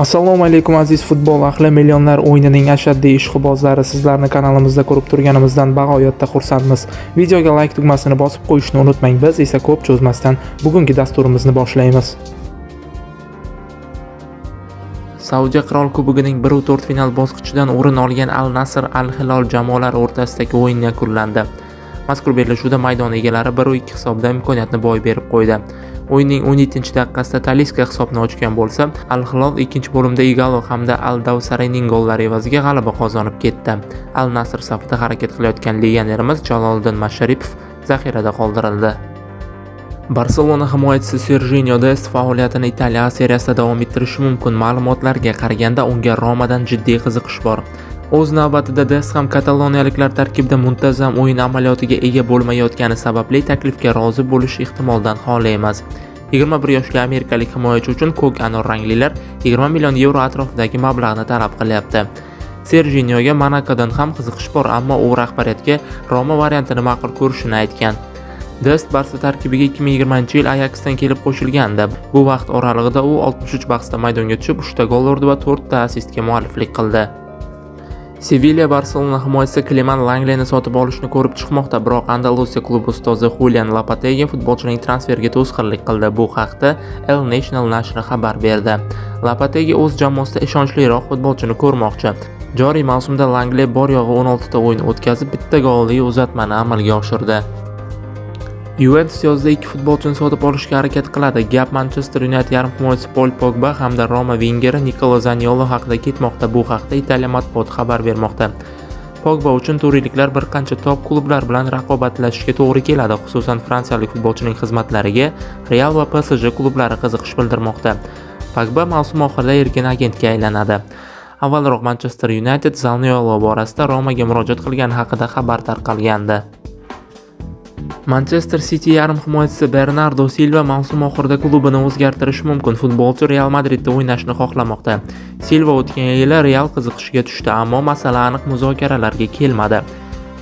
assalomu alaykum aziz futbol ahli. Millionlar o'yinining ashaddiy ishqibozlari sizlarni kanalimizda ko'rib turganimizdan bag'oyatda xursandmiz. Videoga like tugmasini bosib qo'yishni unutmang. Biz esa ko'p cho'zmasdan bugungi dasturimizni boshlaymiz. Saudiya qirol kubogining 1/4 final bosqichidan o'rin olgan al nasr al hilol jamoalari o'rtasidagi o'yin yakunlandi. Mazkur bellashuvda maydon egalari 1-2 hisobda imkoniyatni boy berib qo'ydi. O'yinning 17 daqiqasida taliska hisobni ochgan bo'lsa al hilol ikkinchi bo'limda igalo hamda al davsariyning gollari evaziga g'alaba qozonib ketdi. Al nasr safida harakat qilayotgan legionerimiz jaloliddin masharipov zaxirada qoldirildi. Barselona himoyachisi serjinyo dest faoliyatini italiya seriyasida davom ettirishi mumkin ma'lumotlarga qaraganda unga romadan jiddiy qiziqish bor. O'z navbatida dest ham kataloniyaliklar tarkibida muntazam o'yin amaliyotiga ega bo'lmayotgani sababli taklifga rozi bo'lish ehtimoldan xoli emas 21 yoshli amerikalik himoyachi uchun ko'k anor ranglilar 20 million yevro atrofidagi mablag'ni talab qilyapti serjinyoga monakodan ham qiziqish bor ammo u rahbariyatga roma variantini ma'qul ko'rishini aytgan Dest Barsa tarkibiga 2020 yil Ajaxdan kelib qo'shilgandi. Bu vaqt oralig'ida u 63 bahsda maydonga tushib, 3 ta gol urdi va 4 ta assistga mualliflik qildi. Sevilya Barselona himoyachisi Kleman Langleni sotib olishni ko'rib chiqmoqda, biroq Andalusiya klubi ustozi xulian lapatega futbolchining transferiga to'sqinlik qildi. Bu haqda El National nashri xabar berdi. lapatega o'z jamoasida ishonchliroq futbolchini ko'rmoqchi. Joriy mavsumda Langle bor yo'g'i 16 ta o'yin o'tkazib, bitta golli uzatmani amalga oshirdi. Yuventus yozda ikki futbolchini sotib olishga harakat qiladi. Gap Manchester United yarim himoyachisi Paul Pogba hamda Roma vingeri Nicolo Zaniolo haqida ketmoqda. Bu haqda Italiya matbuoti xabar bermoqda. Pogba uchun turinliklar bir qancha top klublar bilan raqobatlashishga to'g'ri keladi. Xususan fransiyalik futbolchining xizmatlariga Real va PSG klublari qiziqish bildirmoqda. Pogba mavsum oxirida erkin agentga aylanadi. Avvalroq Manchester United Zaniolo borasida Romaga murojaat qilgani haqida xabar tarqalgandi. Manchester City yarim himoyachisi Bernardo Silva mavsum oxirida klubini o'zgartirishi mumkin. Futbolchi Real Madridda o'ynashni xohlamoqda. Silva o'tgan yili Real qiziqishiga tushdi, ammo masala aniq muzokaralarga kelmadi.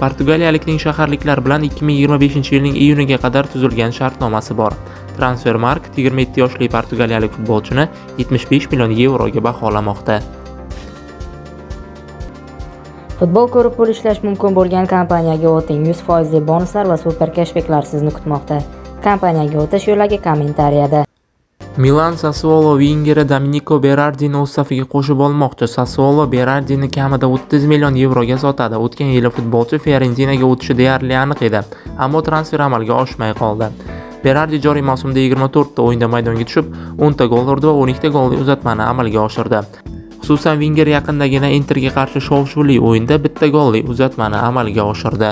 Portugaliyalikning shaharliklar bilan 2025-yilning iyuniga qadar tuzilgan shartnomasi bor. Transfermarkt 27 yoshli portugaliyalik futbolchini 75 million yevroga baholamoqda. Futbol ko'rib pul ishlash mumkin bo'lgan kompaniyaga o'ting. 100% bonuslar va super kashbeklar sizni kutmoqda. Kompaniyaga o'tish yo'lagi kommentariyada. Milan Sassuolo vingeri Domenico Berardini o'z safiga qo'shib olmoqchi. Sassuolo Berardini kamida 30 million yevroga sotadi. O'tgan yili futbolchi Fiorentinaga o'tishi deyarli aniq edi, ammo transfer amalga oshmay qoldi. Berardi joriy mavsumda 24 ta o'yinda maydonga tushib, 10 ta gol urdi va 12 ta golli uzatmani amalga oshirdi. Xususan Vinger yaqindagina Interga qarshi shov-shuvli o'yinda bitta golli uzatmani amalga oshirdi.